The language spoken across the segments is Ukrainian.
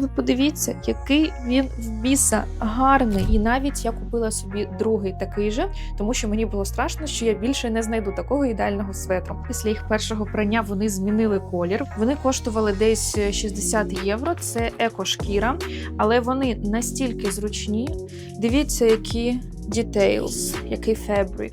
Ви подивіться, який він в біса гарний. І навіть я купила собі другий такий же, тому що мені було страшно, що я більше не знайду такого ідеального светру. Після їх першого прання вони змінили колір. Вони коштували десь 60 євро. Це еко-шкіра, але вони настільки зручні. Дивіться, які details, який фабрик.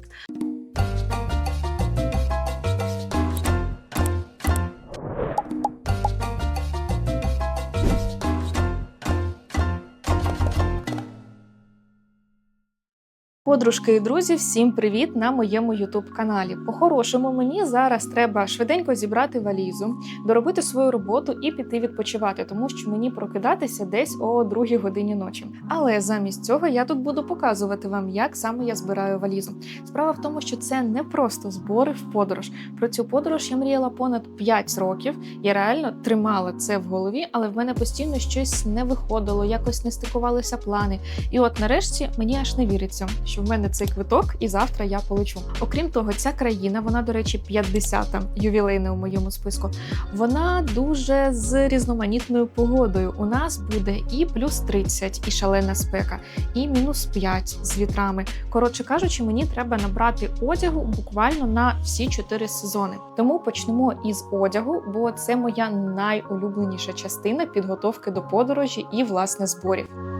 Подружки і друзі, всім привіт на моєму ютуб каналі. По-хорошому, мені зараз треба швиденько зібрати валізу, доробити свою роботу і піти відпочивати, тому що мені прокидатися десь о другій годині ночі. Але замість цього я тут буду показувати вам, як саме я збираю валізу. Справа в тому, що це не просто збори в подорож. Про цю подорож я мріяла понад 5 років. Я реально тримала це в голові, але в мене постійно щось не виходило, якось не стикувалися плани. І от нарешті мені аж не віриться, що в мене цей квиток, і завтра я полечу. Окрім того, ця країна, вона, до речі, 50-та ювілейна у моєму списку. Вона дуже з різноманітною погодою. У нас буде і плюс 30, і шалена спека, і мінус 5 з вітрами. Коротше кажучи, мені треба набрати одягу буквально на всі 4 сезони. Тому почнемо із одягу, бо це моя найулюбленіша частина підготовки до подорожі і власне зборів.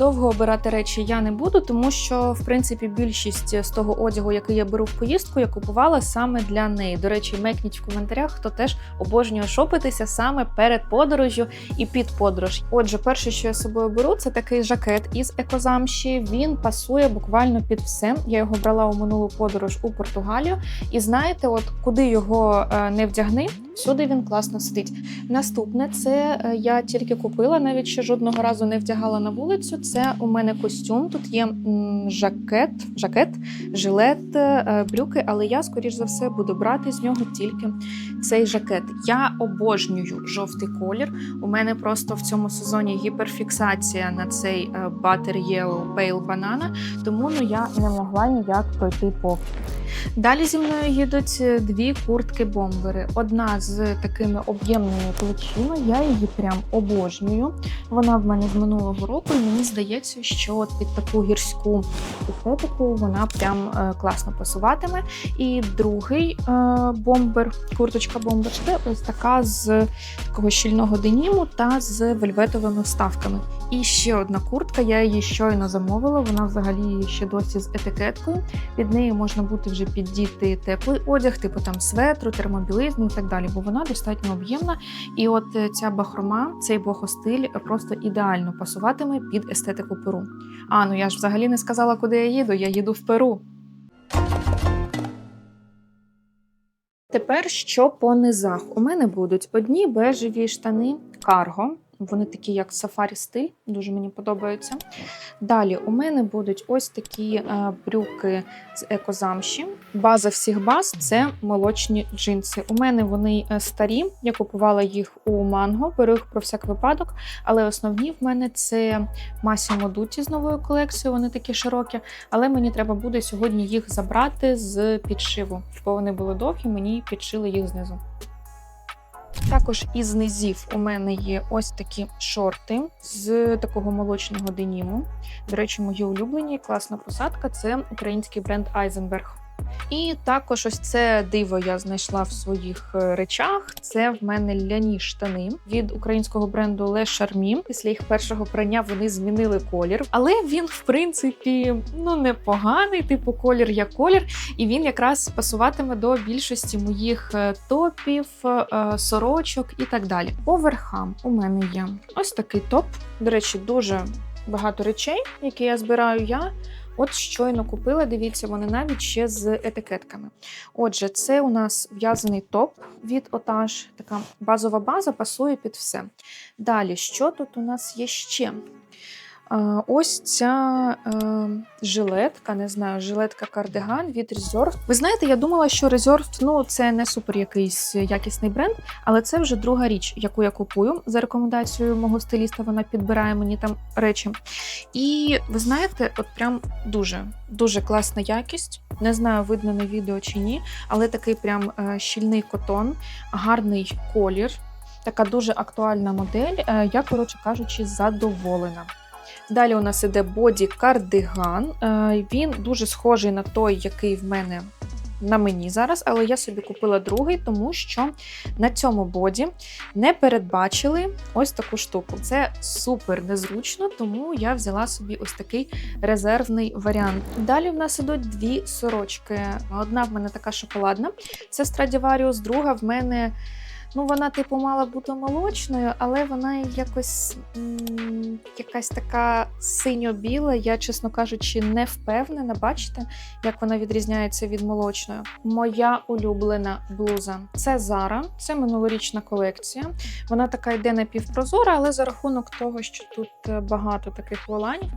Довго обирати речі я не буду, тому що в принципі більшість з того одягу, який я беру в поїздку, я купувала саме для неї. До речі, мекніть в коментарях, хто теж обожнює шопитися саме перед подорожю і під подорож. Отже, перше, що я собою беру, це такий жакет із екозамші. Він пасує буквально під все. Я його брала у минулу подорож у Португалію, і знаєте, от куди його е, не вдягни, всюди він класно сидить. Наступне це е, я тільки купила, навіть ще жодного разу не вдягала на вулицю. Це у мене костюм. Тут є жакет, жакет, жилет, е, брюки, але я, скоріш за все, буду брати з нього тільки цей жакет. Я обожнюю жовтий колір. У мене просто в цьому сезоні гіперфіксація на цей е, Butter Yellow Pale Banana, тому ну я не могла ніяк пройти повз. Далі зі мною їдуть е, дві куртки-бомбери. Одна з такими об'ємними плечима. Я її прям обожнюю. Вона в мене з минулого року, і мені здається, що от під таку гірську естетику вона прям е, класно пасуватиме. І другий е, бомбер, курточка бомбер, це ось така з такого щільного деніму та з вельветовими вставками. І ще одна куртка, я її щойно замовила. Вона взагалі ще досі з етикеткою. Під нею можна буде вже піддіти теплий одяг, типу там светру, термобілизну і так далі, бо вона достатньо об'ємна. І от е, ця бахрома, цей бохостиль просто ідеально пасуватиме під естетику Перу. А ну я ж взагалі не сказала, куди я їду. Я їду в Перу. Тепер що по низах? У мене будуть одні бежеві штани карго. Вони такі, як сафарі стиль, дуже мені подобаються. Далі у мене будуть ось такі е, брюки з екозамші. База всіх баз це молочні джинси. У мене вони е, старі. Я купувала їх у манго, беру їх про всяк випадок. Але основні в мене це Massimo Dutti з новою колекцією. Вони такі широкі. Але мені треба буде сьогодні їх забрати з підшиву, бо вони були довгі, мені підшили їх знизу. Також із низів у мене є ось такі шорти з такого молочного деніму. До речі, мої улюблені, класна посадка це український бренд Eisenberg. І також ось це диво я знайшла в своїх е, речах. Це в мене ляні штани від українського бренду Le Charmy. Після їх першого прання вони змінили колір, але він, в принципі, ну непоганий, типу колір як колір, і він якраз пасуватиме до більшості моїх е, топів, е, сорочок і так далі. По верхам у мене є ось такий топ. До речі, дуже багато речей, які я збираю я. От щойно купила, дивіться, вони навіть ще з етикетками. Отже, це у нас в'язаний топ від Отаж. Така базова база пасує під все. Далі, що тут у нас є ще? Ось ця е, жилетка, не знаю, жилетка кардиган від Reserved. Ви знаєте, я думала, що Reserved, ну це не супер якийсь якісний бренд, але це вже друга річ, яку я купую за рекомендацією мого стиліста. Вона підбирає мені там речі. І ви знаєте, от прям дуже дуже класна якість. Не знаю, видно на відео чи ні, але такий прям е, щільний котон, гарний колір. Така дуже актуальна модель. Е, Я, коротше кажучи, задоволена. Далі у нас іде боді кардиган. Е, Він дуже схожий на той, який в мене на мені зараз, але я собі купила другий, тому що на цьому боді не передбачили ось таку штуку. Це супер незручно, тому я взяла собі ось такий резервний варіант. Далі в нас ідуть дві сорочки. Одна в мене така шоколадна, це Stradivarius, друга в мене. Ну, вона, типу, мала бути молочною, але вона якось м, якась така синьо-біла. Я, чесно кажучи, не впевнена. Бачите, як вона відрізняється від молочної. Моя улюблена блуза це Zara, це минулорічна колекція. Вона така йде напівпрозора, але за рахунок того, що тут е, багато таких воланів,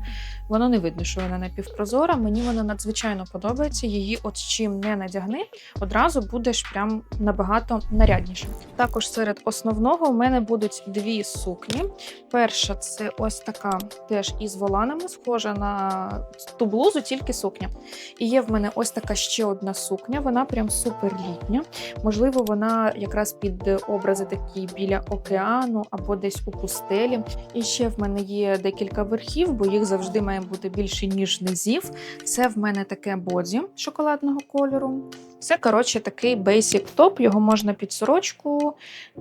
воно не видно, що вона напівпрозора. Мені вона надзвичайно подобається. Її от чим не надягни, одразу будеш прям набагато нарядніше. Також серед основного у мене будуть дві сукні. Перша це ось така теж із воланами, схожа на ту блузу, тільки сукня. І є в мене ось така ще одна сукня. Вона прям супер літня. Можливо, вона якраз під образи такі біля океану або десь у пустелі. І ще в мене є декілька верхів, бо їх завжди має бути більше, ніж низів. Це в мене таке боді шоколадного кольору. Це, коротше, такий basic топ, його можна під сорочку,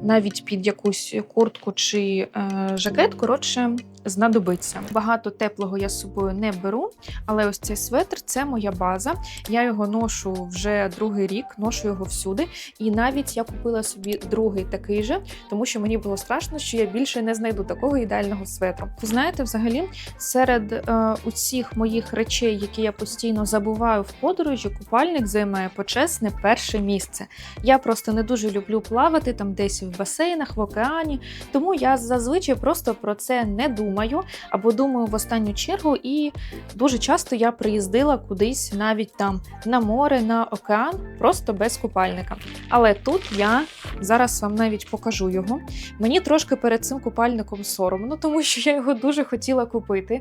навіть під якусь куртку чи е, жакет. Коротше, знадобиться. Багато теплого я з собою не беру, але ось цей светр це моя база. Я його ношу вже другий рік, ношу його всюди. І навіть я купила собі другий такий же, тому що мені було страшно, що я більше не знайду такого ідеального светру. Ви знаєте, взагалі, серед е, усіх моїх речей, які я постійно забуваю в подорожі, купальник займає почесне перше місце. Я просто не дуже люблю плавати там десь в басейнах, в океані, тому я зазвичай просто про це не думаю або думаю в останню чергу. І дуже часто я приїздила кудись навіть там на море, на океан, просто без купальника. Але тут я зараз вам навіть покажу його. Mені трошки перед цим купальником соромно, тому що я його дуже хотіла купити.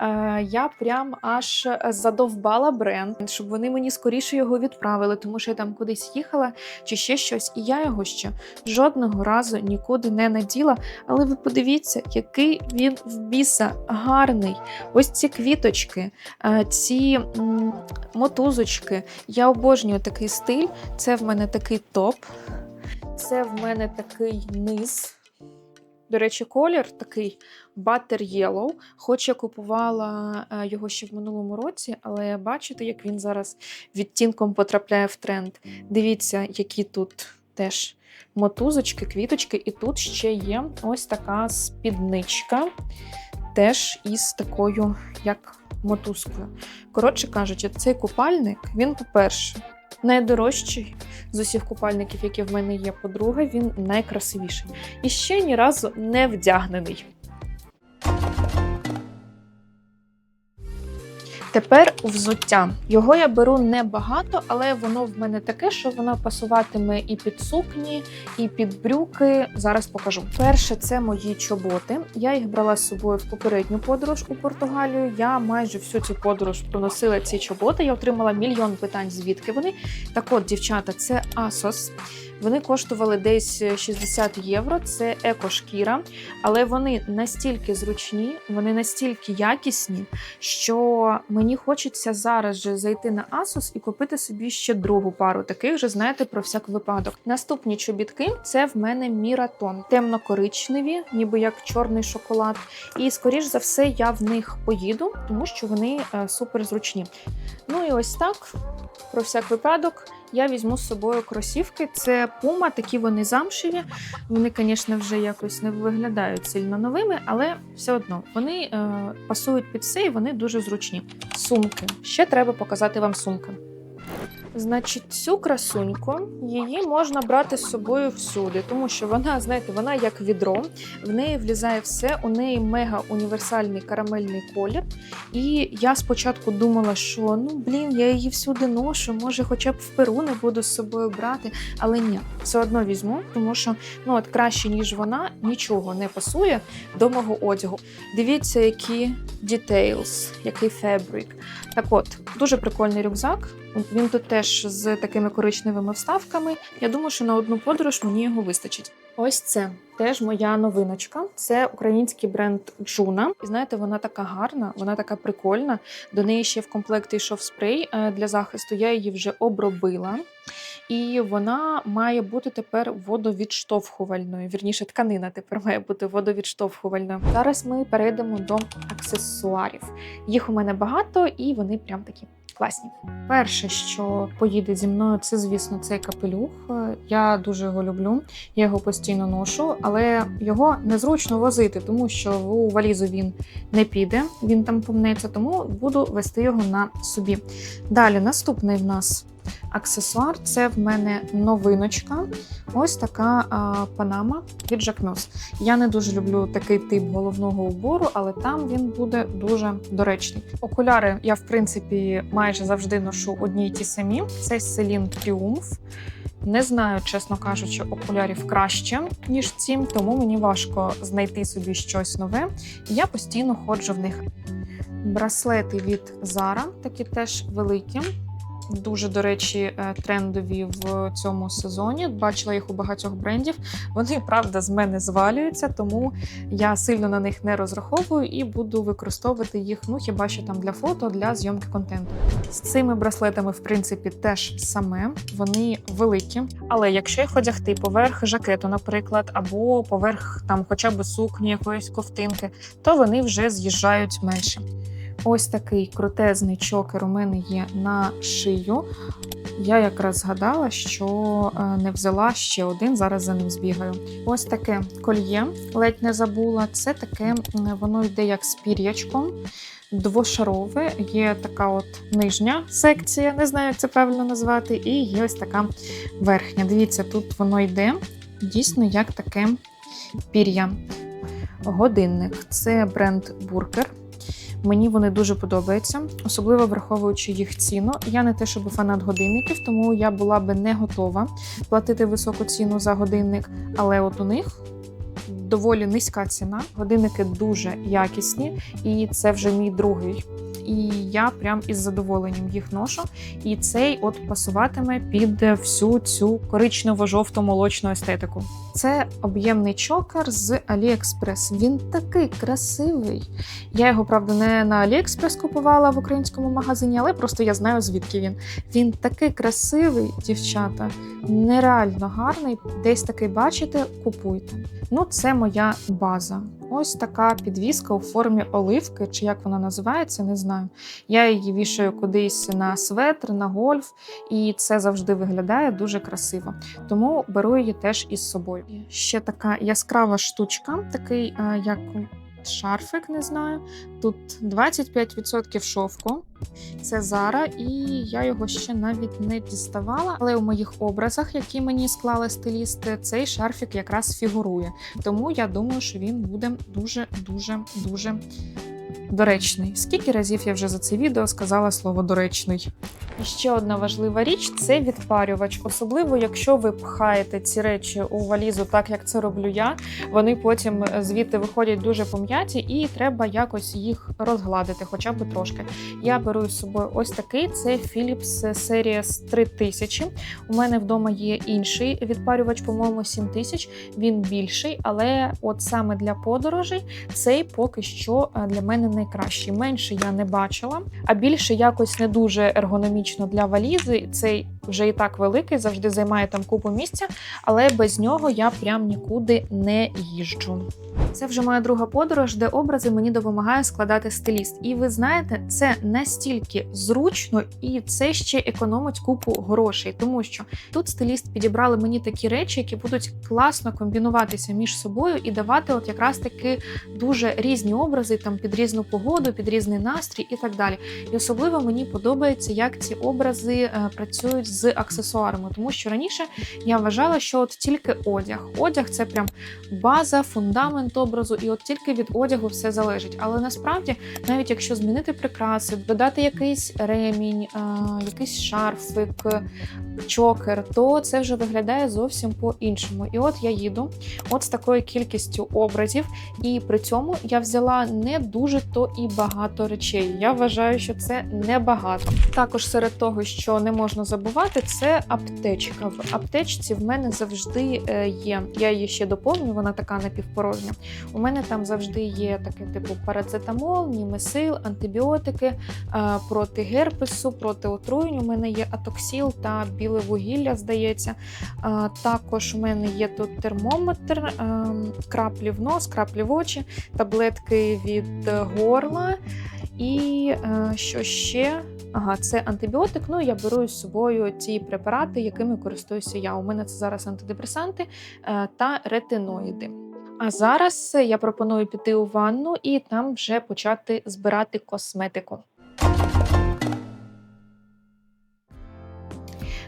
Е, я прям аж задовбала бренд, щоб вони мені скоріше його відправили, тому що я там кудись їхала чи ще щось, і я його ще жодного разу нікуди не наділа. Але ви подивіться, який він в біса гарний. Ось ці квіточки, е, ці мотузочки. Я обожнюю такий стиль. Це в мене такий топ. Це в мене такий низ. До речі, колір такий Butter Yellow. Хоч я купувала е, його ще в минулому році, але бачите, як він зараз відтінком потрапляє в тренд. Дивіться, які тут теж мотузочки, квіточки, і тут ще є ось така спідничка, теж із такою, як мотузкою. Коротше кажучи, цей купальник, він, по-перше, найдорожчий з усіх купальників, які в мене є. По-друге, він найкрасивіший. І ще ні разу не вдягнений. Тепер взуття. Його я беру небагато, але воно в мене таке, що воно пасуватиме і під сукні, і під брюки. Зараз покажу. Перше, це мої чоботи. Я їх брала з собою в попередню подорож у Португалію. Я майже всю цю подорож проносила ці чоботи. Я отримала мільйон питань, звідки вони. Так от, дівчата, це Asos. Вони коштували десь 60 євро. Це екошкіра, але вони настільки зручні, вони настільки якісні, що мені хочеться зараз же зайти на Asos і купити собі ще другу пару таких же, знаєте, про всяк випадок. Наступні чобітки це в мене міратон, темно-коричневі, ніби як чорний шоколад. І скоріш за все я в них поїду, тому що вони е, супер зручні. Ну і ось так, про всяк випадок. Я візьму з собою кросівки. Це пума, такі вони замшеві. Вони, звісно, вже якось не виглядають сильно новими, але все одно вони е, пасують під все і вони дуже зручні. Сумки. Ще треба показати вам сумки. Значить, цю красуньку її можна брати з собою всюди, тому що вона, знаєте, вона як відро, в неї влізає все, у неї мега універсальний карамельний колір. І я спочатку думала, що ну блін, я її всюди ношу, може, хоча б в перу не буду з собою брати. Але ні, все одно візьму, тому що ну от краще ніж вона нічого не пасує до мого одягу. Дивіться, які details, який фабрик. Так от, дуже прикольний рюкзак. Він тут теж з такими коричневими вставками. Я думаю, що на одну подорож мені його вистачить. Ось це теж моя новиночка. Це український бренд Джуна. І знаєте, вона така гарна, вона така прикольна. До неї ще в комплекті йшов спрей е, для захисту. Я її вже обробила. І вона має бути тепер водовідштовхувальною. Вірніше, тканина тепер має бути водовідштовхувальною. Зараз ми перейдемо до аксесуарів. Їх у мене багато, і вони прям такі класні. Перше, що поїде зі мною, це, звісно, цей капелюх. Е, Я дуже його люблю, я його постійно ношу, але його незручно возити, тому що у валізу він не піде, він там помнеться, тому буду вести його на собі. Далі, наступний в нас аксесуар це в мене новиночка. Ось така а, панама від Jacquemus. Я не дуже люблю такий тип головного убору, але там він буде дуже доречний. Окуляри я, в принципі, майже завжди ношу одні й ті самі. Це Celine Triumph. Не знаю, чесно кажучи, окулярів краще, ніж ці, тому мені важко знайти собі щось нове. Я постійно ходжу в них. Браслети від Zara, такі теж великі. Дуже, до речі, е, трендові в цьому сезоні. Бачила їх у багатьох брендів. Вони, правда, з мене звалюються, тому я сильно на них не розраховую і буду використовувати їх, ну хіба що там для фото, для зйомки контенту. З цими браслетами, в принципі, теж саме. Вони великі. Але якщо їх одягти поверх жакету, наприклад, або поверх там хоча б сукні якоїсь ковтинки, то вони вже з'їжджають менше. Ось такий крутезний чокер у мене є на шию. Я якраз згадала, що е, не взяла ще один, зараз за ним збігаю. Ось таке кольє, ледь не забула. Це таке, воно йде як з пір'ячком. Двошарове, є така от нижня секція, не знаю, як це правильно назвати, і є ось така верхня. Дивіться, тут воно йде дійсно як таке пір'я. Годинник це бренд Буркер. Мені вони дуже подобаються, особливо враховуючи їх ціну. Я не те, щоб фанат годинників, тому я була би не готова платити високу ціну за годинник. Але от у них доволі низька ціна. Годинники дуже якісні, і це вже мій другий. І я прям із задоволенням їх ношу. І цей от пасуватиме під всю цю коричнево-жовто-молочну естетику. Це об'ємний чокер з AliExpress. Він такий красивий. Я його, правда, не на AliExpress купувала в українському магазині, але просто я знаю, звідки він. Він такий красивий, дівчата, нереально гарний. Десь такий бачите, купуйте. Ну, це моя база. Ось така підвіска у формі оливки, чи як вона називається, не знаю. Я її вішаю кудись на светр, на гольф, і це завжди виглядає дуже красиво. Тому беру її теж із собою. Ще така яскрава штучка, такий е, як шарфик, не знаю. Тут 25% шовку. Це Зара, і я його ще навіть не діставала. Але у моїх образах, які мені склали стилісти, цей шарфік якраз фігурує. Тому я думаю, що він буде дуже, дуже, дуже доречний. Скільки разів я вже за це відео сказала слово доречний? І ще одна важлива річ це відпарювач, особливо якщо ви пхаєте ці речі у валізу, так як це роблю я. Вони потім звідти виходять дуже пом'яті, і треба якось їх розгладити, хоча б трошки. Я беру з собою ось такий: це Philips Series 3000. У мене вдома є інший відпарювач, по-моєму, 7000. Він більший, але от саме для подорожей цей поки що е, для мене найкращий. Менше я не бачила, а більше якось не дуже ергономічно для валізи. Цей вже і так великий, завжди займає там купу місця, але без нього я прям нікуди не їжджу. Це вже моя друга подорож, де образи мені допомагає складати стиліст. І ви знаєте, це настільки зручно і це ще економить купу грошей, тому що тут стиліст підібрали мені такі речі, які будуть класно комбінуватися між собою і давати, от якраз таки дуже різні образи там під різну погоду, під різний настрій і так далі. І особливо мені подобається, як ці образи е, працюють з аксесуарами, тому що раніше я вважала, що от тільки одяг. Одяг це прям база, фундамент образу, і от тільки від одягу все залежить. Але насправді, навіть якщо змінити прикраси, додати якийсь ремінь, е, якийсь шарфик, чокер, то це вже виглядає зовсім по-іншому. І от я їду от з такою кількістю образів, і при цьому я взяла не дуже то і багато речей. Я вважаю, що це небагато. Також серед того, що не можна забувати, це аптечка. В аптечці в мене завжди е, є. Я її ще доповню, вона така напівпорожня. У мене там завжди є таке типу парацетамол, німесил, антибіотики е, проти герпесу, проти отруєнь. У мене є атоксіл та біле вугілля, здається. Е, Також у мене є тут термометр, краплі в нос, краплі в очі, таблетки від горла. І е, що ще? Ага, це антибіотик. Ну я беру з собою ті препарати, якими користуюся я. У мене це зараз антидепресанти е, та ретиноїди. А зараз я пропоную піти у ванну і там вже почати збирати косметику.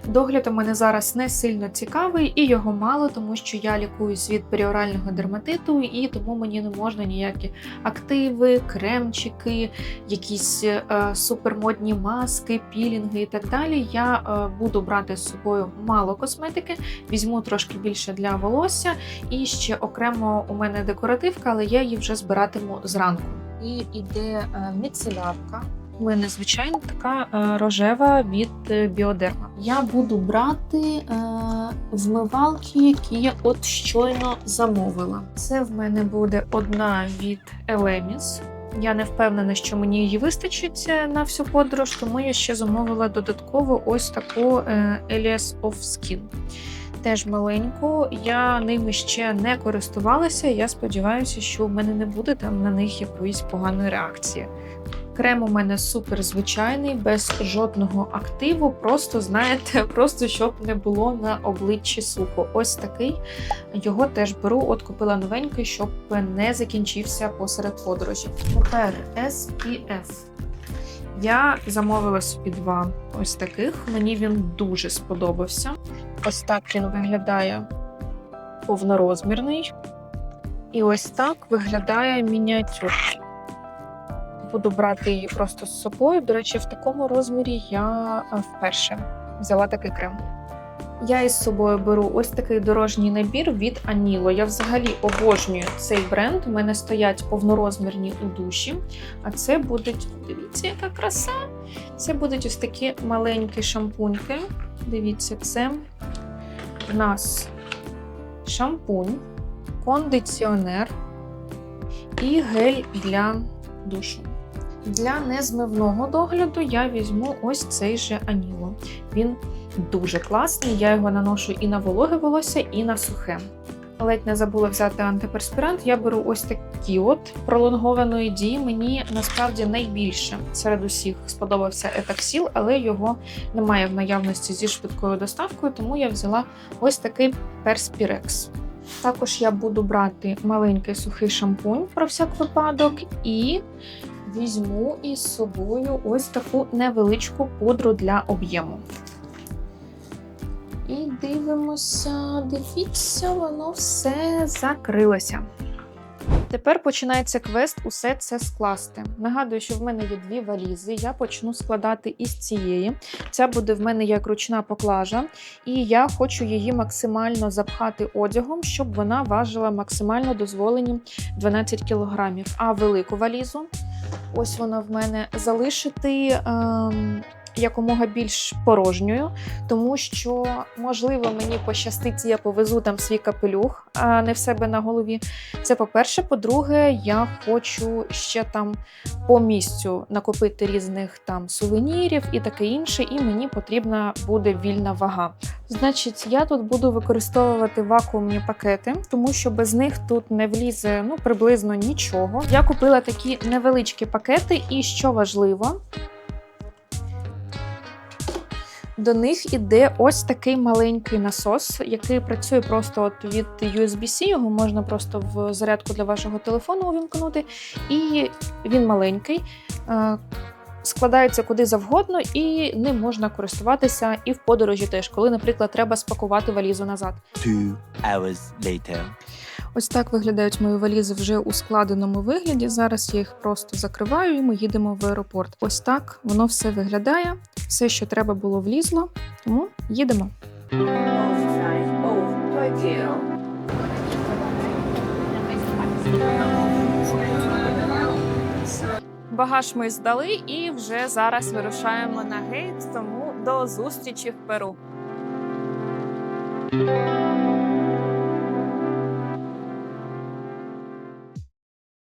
Догляд у мене зараз не сильно цікавий, і його мало, тому що я лікуюсь від періорального дерматиту, і тому мені не можна ніякі активи, кремчики, якісь е, супермодні маски, пілінги і так далі. Я е, буду брати з собою мало косметики, візьму трошки більше для волосся, і ще окремо у мене декоративка, але я її вже збиратиму зранку. І іде міцелярка. У мене звичайно така е, рожева від е, біодерма. Я буду брати е, вмивалки, які я от щойно замовила. Це в мене буде одна від Elemis. Я не впевнена, що мені її вистачить е, на всю подорож, тому я ще замовила додатково ось таку Elias of Skin. Теж маленьку, я ними ще не користувалася. Я сподіваюся, що в мене не буде там на них якоїсь поганої реакції. Крем у мене супер звичайний, без жодного активу. Просто знаєте, просто щоб не було на обличчі сухо. Ось такий. Його теж беру. От купила новенький, щоб не закінчився посеред подорожі. Тепер SPF. Я замовила собі два ось таких. Мені він дуже сподобався. Ось так він виглядає повнорозмірний. І ось так виглядає мініатюрний. Буду брати її просто з собою. До речі, в такому розмірі я е, вперше взяла такий крем. Я із собою беру ось такий дорожній набір від Anilo. Я взагалі обожнюю цей бренд. У мене стоять повнорозмірні у душі. А це будуть, дивіться, яка краса! Це будуть ось такі маленькі шампуньки. Дивіться, це в нас шампунь, кондиціонер і гель для душу. Для незмивного догляду я візьму ось цей же Аніло. Він дуже класний, я його наношу і на вологе волосся, і на сухе. Ледь не забула взяти антиперспірант. Я беру ось такі от пролонгованої дії. Мені насправді найбільше серед усіх сподобався етаксіл, але його немає в наявності зі швидкою доставкою, тому я взяла ось такий перспірекс. Також я буду брати маленький сухий шампунь про всяк випадок і візьму із собою ось таку невеличку пудру для об'єму. І дивимося, дивіться, воно все закрилося. Тепер починається квест усе це скласти. Нагадую, що в мене є дві валізи. Я почну складати із цієї. Ця буде в мене як ручна поклажа, і я хочу її максимально запхати одягом, щоб вона важила максимально дозволені 12 кг. А велику валізу, ось вона в мене залишити ем, якомога більш порожньою, тому що, можливо, мені пощастить, я повезу там свій капелюх, а не в себе на голові. Це по-перше. По-друге, я хочу ще там по місцю накопити різних там сувенірів і таке інше, і мені потрібна буде вільна вага. Значить, я тут буду використовувати вакуумні пакети, тому що без них тут не влізе ну приблизно нічого. Я купила такі невеличкі пакети, і що важливо. До них іде ось такий маленький насос, який працює просто от від USB-C. Його можна просто в зарядку для вашого телефону увімкнути. І він маленький, е, складається куди завгодно, і ним можна користуватися і в подорожі теж, коли, наприклад, треба спакувати валізу назад. Two hours later. Ось так виглядають мої валізи вже у складеному вигляді. Зараз я їх просто закриваю, і ми їдемо в аеропорт. Ось так воно все виглядає. Все, що треба було, влізло. Тому їдемо. Багаж ми здали і вже зараз вирушаємо на гейт, тому до зустрічі в Перу.